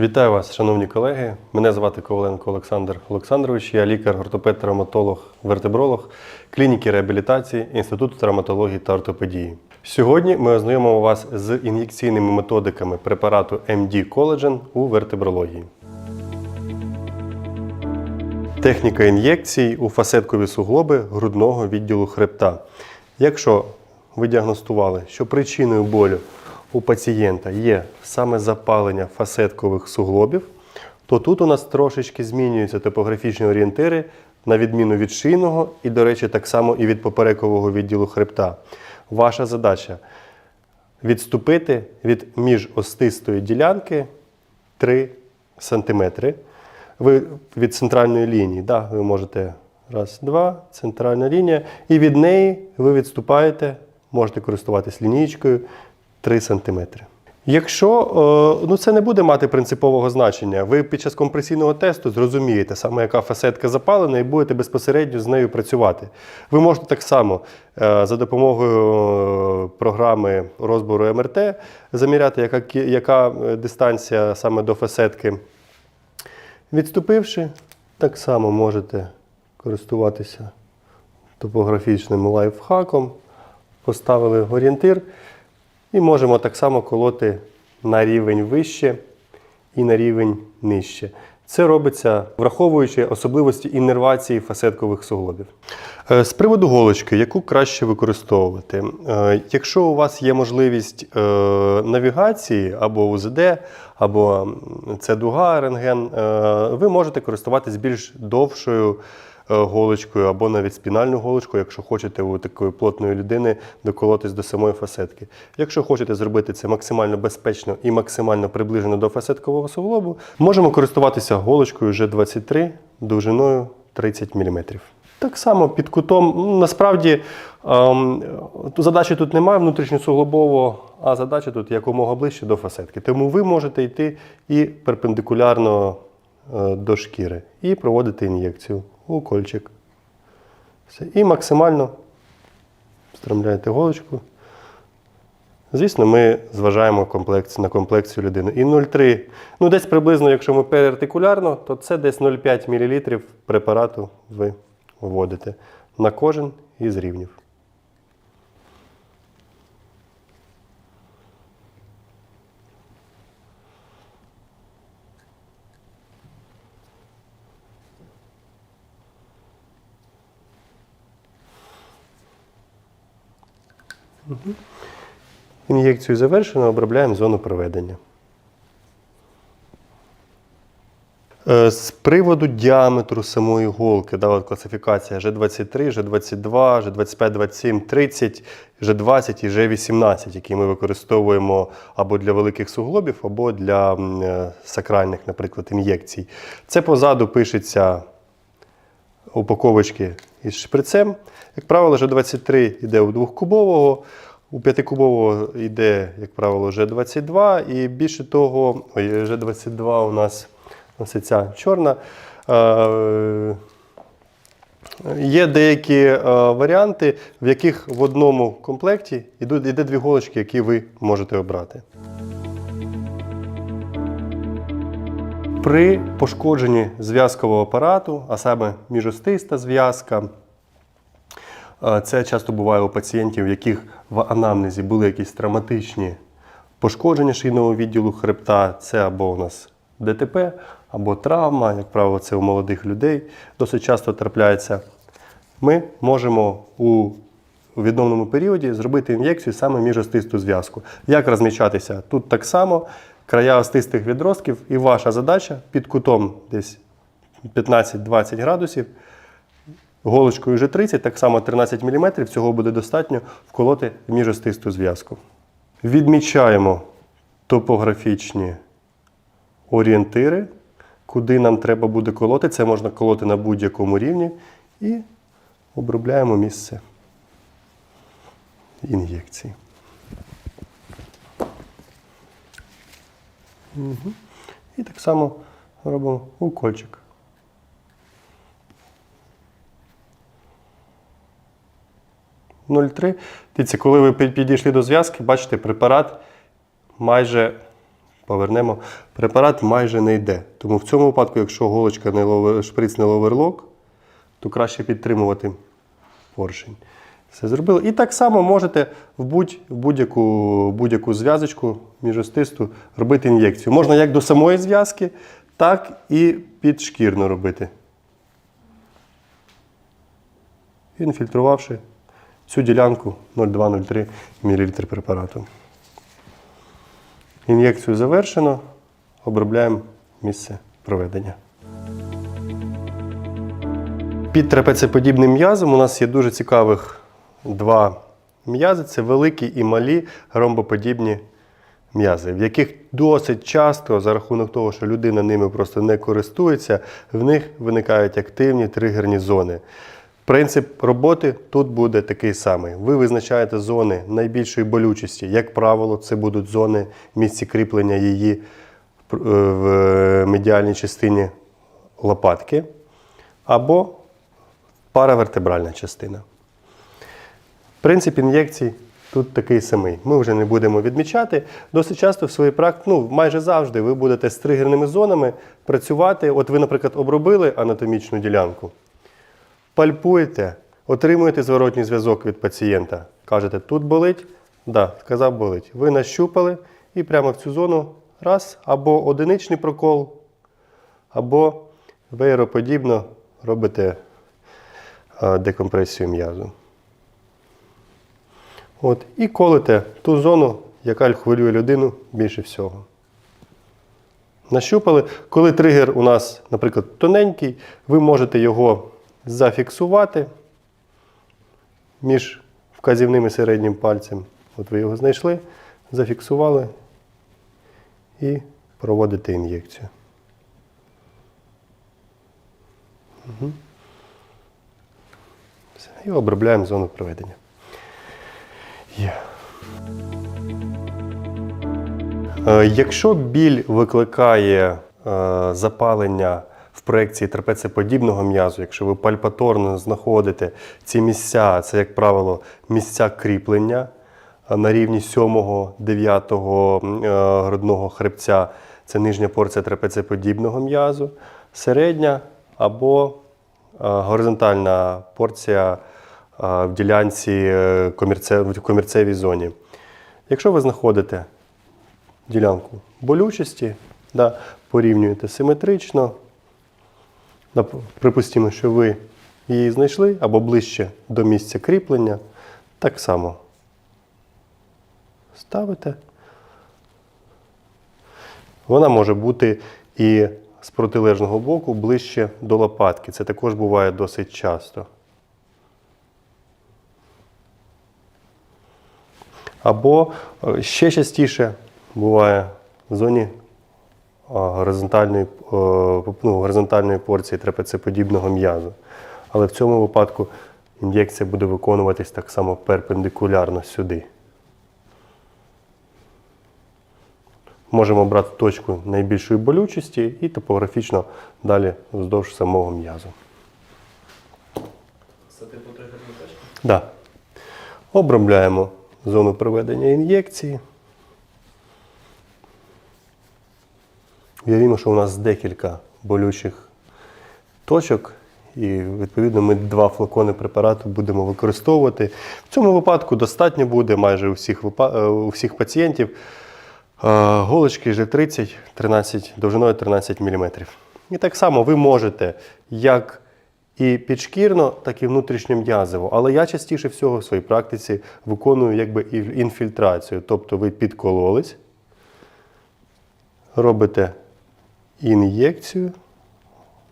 Вітаю вас, шановні колеги. Мене звати Коваленко Олександр Олександрович. Я лікар, ортопед, травматолог, вертебролог клініки реабілітації Інституту травматології та ортопедії. Сьогодні ми ознайомимо вас з ін'єкційними методиками препарату MD Collagen у вертебрології. Техніка ін'єкцій у фасеткові суглоби грудного відділу хребта. Якщо ви діагностували, що причиною болю у пацієнта є саме запалення фасеткових суглобів, то тут у нас трошечки змінюються топографічні орієнтири на відміну від шийного і, до речі, так само і від поперекового відділу хребта. Ваша задача відступити від міжостистої ділянки 3 см. Ви від центральної лінії, да, ви можете раз, два, центральна лінія, і від неї ви відступаєте, можете користуватись лінійкою 3 см. Якщо е, ну, це не буде мати принципового значення, ви під час компресійного тесту зрозумієте саме, яка фасетка запалена, і будете безпосередньо з нею працювати. Ви можете так само е, за допомогою е, програми розбору МРТ заміряти, яка, яка дистанція саме до фасетки. Відступивши, так само можете користуватися топографічним лайфхаком, поставили орієнтир і можемо так само колоти на рівень вище і на рівень нижче. Це робиться враховуючи особливості іннервації фасеткових суглобів. Е, З приводу голочки, яку краще використовувати. Е, Якщо у вас є можливість е, навігації або УЗД, або це дуга, рентген, ви можете користуватись більш довшою голочкою або навіть спінальну голочку, якщо хочете у такої плотної людини доколотись до самої фасетки. Якщо хочете зробити це максимально безпечно і максимально приближено до фасеткового суглобу, можемо користуватися голочкою G23 довжиною 30 мм. Так само під кутом, ну, насправді ем, задачі тут немає внутрішньосуглобово, а задача тут якомога ближче до фасетки. Тому ви можете йти і перпендикулярно е, до шкіри і проводити ін'єкцію у кольчик. Все. І максимально встромляєте голочку. Звісно, ми зважаємо комплекс- на комплекцію людини. І 0,3, ну десь приблизно, якщо ми перартикулярно, то це десь 0,5 мл препарату ви вводите на кожен із рівнів. Ін'єкцію завершено, обробляємо зону проведення. Е, З приводу діаметру самої голки, да, от класифікація G23, G22, G25, 27, 30, G20 і G18, які ми використовуємо або для великих суглобів, або для е, сакральних, наприклад, ін'єкцій. Це позаду пишеться упаковочки із шприцем. Як правило, G23 йде у двохкубового, у п'ятикубового йде, як правило, G22, і більше того, ой, G22 у нас ось ця чорна. Е, Є деякі е, варіанти, в яких в одному комплекті йдуть, йде дві голочки, які ви можете обрати. При пошкодженні зв'язкового апарату, а саме міжостиста зв'язка, е, це часто буває у пацієнтів, в яких в анамнезі були якісь травматичні пошкодження шийного відділу хребта. Це або у нас ДТП, або травма, як правило, це у молодих людей досить часто трапляється. Ми можемо у у відновному періоді зробити ін'єкцію саме міжостисту зв'язку. Як розмічатися? Тут так само края остистих відростків, і ваша задача під кутом десь 15-20 градусів, голочкою вже 30, так само 13 мм, цього буде достатньо вколоти в міжостисту зв'язку. Відмічаємо топографічні орієнтири, куди нам треба буде колоти. Це можна колоти на будь-якому рівні. І обробляємо місце ін'єкції. Угу. І так само робимо укольчик. Дивіться, коли ви підійшли до зв'язки, бачите, препарат майже повернемо. Препарат майже не йде. Тому в цьому випадку, якщо голочка не ловер, шприц не ловерлок, то краще підтримувати поршень. Все зробили. І так само можете в будь- будь-яку, будь-яку зв'язочку міжостисту робити ін'єкцію. Можна як до самої зв'язки, так і підшкірно робити. Інфільтрувавши цю ділянку 0,2-0,3 мл препарату. Ін'єкцію завершено. Обробляємо місце проведення. Під трапецеподібним м'язом у нас є дуже цікавих два м'язи це великі і малі ромбоподібні м'язи, в яких досить часто, за рахунок того, що людина ними просто не користується, в них виникають активні тригерні зони. Принцип роботи тут буде такий самий. Ви визначаєте зони найбільшої болючості. Як правило, це будуть зони місці кріплення її е, в медіальній частині лопатки або паравертебральна частина. Принцип ін'єкцій тут такий самий. Ми вже не будемо відмічати. Досить часто в своїй практиці, ну майже завжди, ви будете з тригерними зонами працювати. От ви, наприклад, обробили анатомічну ділянку, пальпуєте, отримуєте зворотній зв'язок від пацієнта. Кажете, тут болить? Да, сказав, болить. Ви нащупали і прямо в цю зону раз, або одиничний прокол, або веєроподібно робите е, декомпресію м'язу. От, і колите ту зону, яка хвилює людину більше всього. Нащупали. Коли тригер у нас, наприклад, тоненький, ви можете його зафіксувати між вказівним і середнім пальцем. От ви його знайшли, зафіксували і проводите ін'єкцію. Мгм. Все, І обробляємо зону проведення. Є. Е, Якщо біль викликає е, запалення в проекції трапецеподібного м'язу, якщо ви пальпаторно знаходите ці місця, це, як правило, місця кріплення е, на рівні 7-9 грудного хребця, це нижня порція трапецеподібного м'язу, середня або горизонтальна порція в ділянці е, в комірцевій зоні. Якщо ви знаходите ділянку болючості, да, порівнюєте симетрично, припустимо, що ви її знайшли або ближче до місця кріплення, так само ставите. Вона може бути і з протилежного боку ближче до лопатки. Це також буває досить часто. Або е, ще частіше буває в зоні горизонтальної, е, ну, горизонтальної порції трапецеподібного м'язу. Але в цьому випадку ін'єкція буде виконуватись так само перпендикулярно сюди. Можемо брати точку найбільшої болючості і топографічно далі вздовж самого м'язу. Це типу тригерна точка? Да. Обробляємо зону проведення ін'єкції. Уявімо, що у нас декілька болючих точок, і відповідно ми два флакони препарату будемо використовувати. В цьому випадку достатньо буде майже у всіх, е, у всіх пацієнтів е, голочки G30 13, довжиною 13 мм. І так само ви можете як і підшкірно, так і внутрішньом'язово. Але я частіше всього в своїй практиці виконую якби інфільтрацію. Тобто ви підкололись, робите ін'єкцію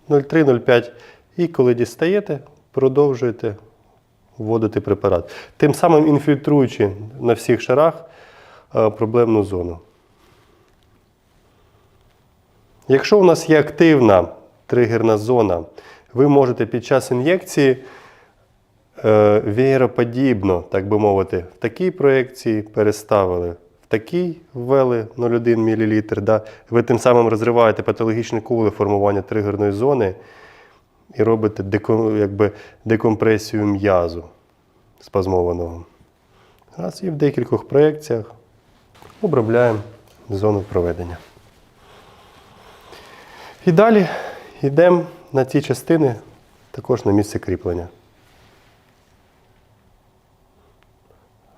0,3-0,5 і коли дістаєте, продовжуєте вводити препарат. Тим самим інфільтруючи на всіх шарах е, проблемну зону. Якщо у нас є активна тригерна зона, ви можете під час ін'єкції е, веєроподібно, так би мовити, в такій проєкції переставили, в такій ввели 0,1 мл. Да? Ви тим самим розриваєте патологічні кули формування тригерної зони і робите деко, якби, декомпресію м'язу спазмованого. Раз і в декількох проєкціях обробляємо зону проведення. І далі йдемо на ці частини, також на місце кріплення.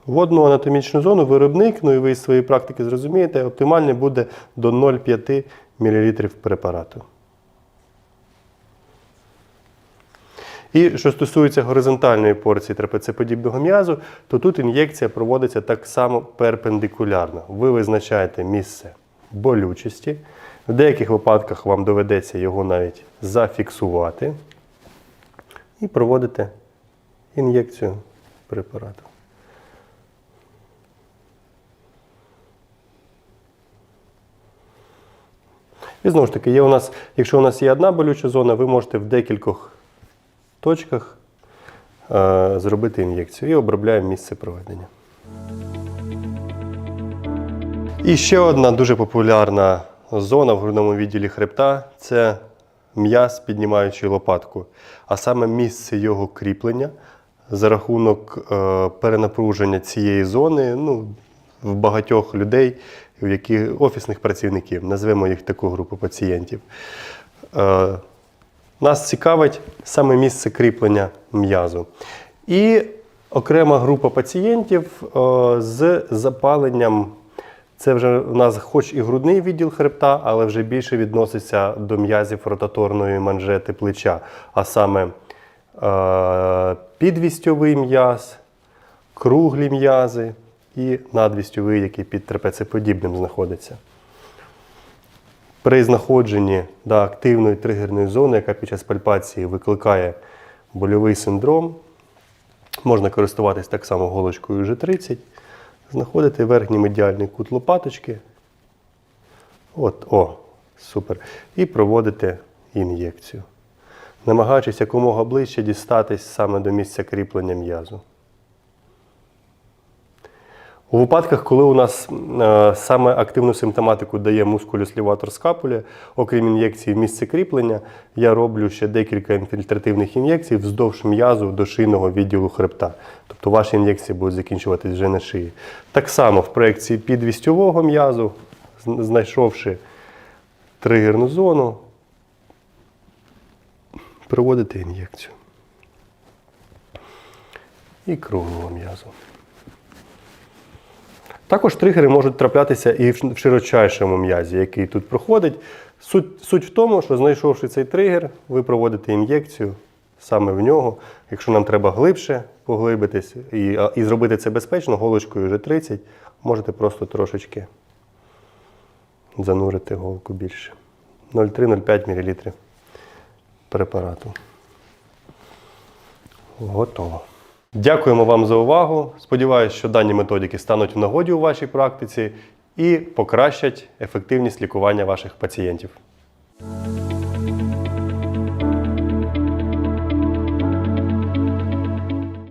Водну анатомічну зону виробник, ну і ви з своєї практики зрозумієте, оптимальне буде до 0,5 мл препарату. І що стосується горизонтальної порції трапецеподібного м'язу, то тут ін'єкція проводиться так само перпендикулярно. Ви визначаєте місце болючості. В деяких випадках вам доведеться його навіть зафіксувати і проводите ін'єкцію препарату. І знову ж таки, є у нас, якщо у нас є одна болюча зона, ви можете в декількох точках е, зробити ін'єкцію і обробляємо місце проведення. І ще одна дуже популярна зона в грудному відділі хребта це м'яз, піднімаючи лопатку, а саме місце його кріплення за рахунок е, перенапруження цієї зони ну, в багатьох людей, в які, офісних працівників, назвемо їх таку групу пацієнтів. Е, нас цікавить саме місце кріплення м'язу. І окрема група пацієнтів е, з запаленням. Це вже у нас хоч і грудний відділ хребта, але вже більше відноситься до м'язів ротаторної манжети плеча, а саме е, підвістьовий м'яз, круглі м'язи і надвістьовий, який під трапецеподібним знаходиться. При знаходженні да, активної тригерної зони, яка під час пальпації викликає больовий синдром, можна користуватись так само голочкою G30, знаходити верхній медіальний кут лопаточки. От, о, супер. І проводити ін'єкцію, намагаючись якомога ближче дістатись саме до місця кріплення м'язу. У випадках, коли у нас е, саме активну симптоматику дає мускулюсліватор скапулі, окрім ін'єкції в місце кріплення, я роблю ще декілька інфільтративних ін'єкцій вздовж м'язу до шийного відділу хребта. Тобто ваші ін'єкції будуть закінчуватись вже на шиї. Так само в проекції підвістьового м'язу, знайшовши тригерну зону, проводите ін'єкцію. І круглого м'язу. Також тригери можуть траплятися і в широчайшому м'язі, який тут проходить. Суть, суть в тому, що знайшовши цей тригер, ви проводите ін'єкцію саме в нього. Якщо нам треба глибше поглибитись і, і зробити це безпечно, голочкою вже 30, можете просто трошечки занурити голку більше. 0,3-0,5 мл препарату. Готово. Дякуємо вам за увагу. Сподіваюсь, що дані методики стануть в нагоді у вашій практиці і покращать ефективність лікування ваших пацієнтів.